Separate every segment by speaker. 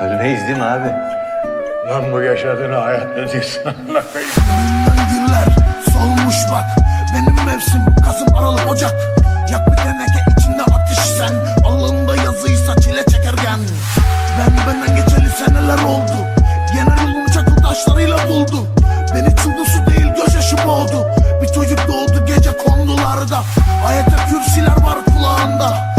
Speaker 1: Ölmeyiz değil mi abi?
Speaker 2: Lan bu yaşadığını hayat ne diyorsun?
Speaker 3: Önümden güller solmuş bak. Benim mevsim Kasım Aralık Ocak. Yak bir teneke içinde ateş sen Alnında yazıysa çile çekerken. Ben benden geçeli seneler oldu. Yener yolunu çakıl taşlarıyla buldu. Beni çıldı su değil gözyaşı boğdu. Bir çocuk doğdu gece kondularda. Ayette kürsiler var kulağında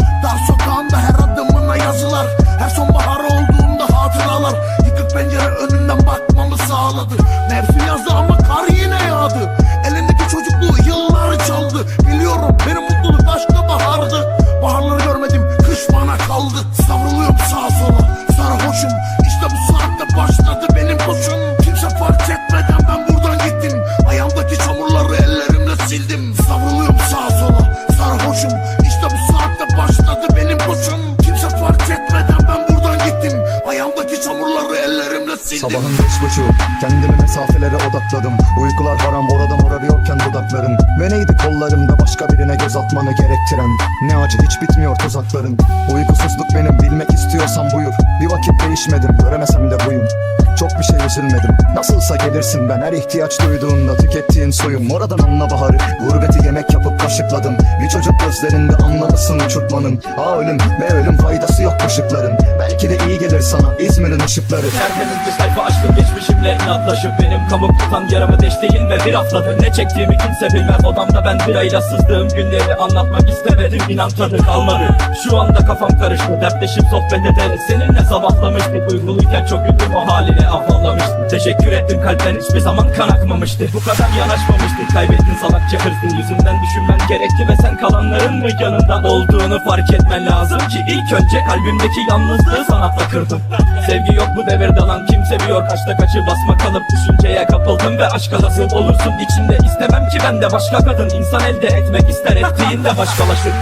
Speaker 3: ellerimle sildim.
Speaker 4: Sabahın beş buçuğu Kendimi mesafelere odakladım. Uykular haram oradan orarıyorken dudaklarım Ve neydi kollarımda başka birine göz atmanı gerektiren? Ne acı hiç bitmiyor tuzakların. Uykusuzluk benim bilmek istiyorsan buyur. Bir vakit değişmedim göremesem de buyum. Çok bir şey üzülmedim. Nasılsa gelirsin ben her ihtiyaç duyduğunda Tükettiğin suyum. Oradan anla baharı Gurbeti yemek yapıp kaşıkladım Gözlerinde anlamasın uçurtmanın. A ölüm B ölüm faydası yok ışıkların. Belki de iyi gelir sana İzmir'in ışıkları.
Speaker 5: Bir sayfa açtım geçmişimle inatlaşıp Benim kabuk tutan yaramı deştiğin ve bir haftadır Ne çektiğimi kimse bilmez. Odamda ben birayla sızdığım günleri anlatmak istemedim inan tadı kalmadı. Şu anda kafam karıştı dertleşip sohbet ederiz Seninle sabahlamıştık. Uyguluyken çok güldüm o haline afallamıştım Teşekkür ettim kalpten hiçbir zaman kan akmamıştı. Bu kadar yanaşmamıştık kaybettin salakça hırsın Yüzünden düşünmen gerekti ve sen kalanların mı yanında olduğunu fark etmen lazım ki ilk önce kalbimdeki yalnızlığı sanatla kırdım Sevgi yok bu devirde lan kim seviyor kaçta kaçı basma kalıp düşünceye kapıldım ve aşka nasıl olursun. İçinde istemem ki ben de başka kadın. İnsan elde etmek ister ettiğinde başkalaşır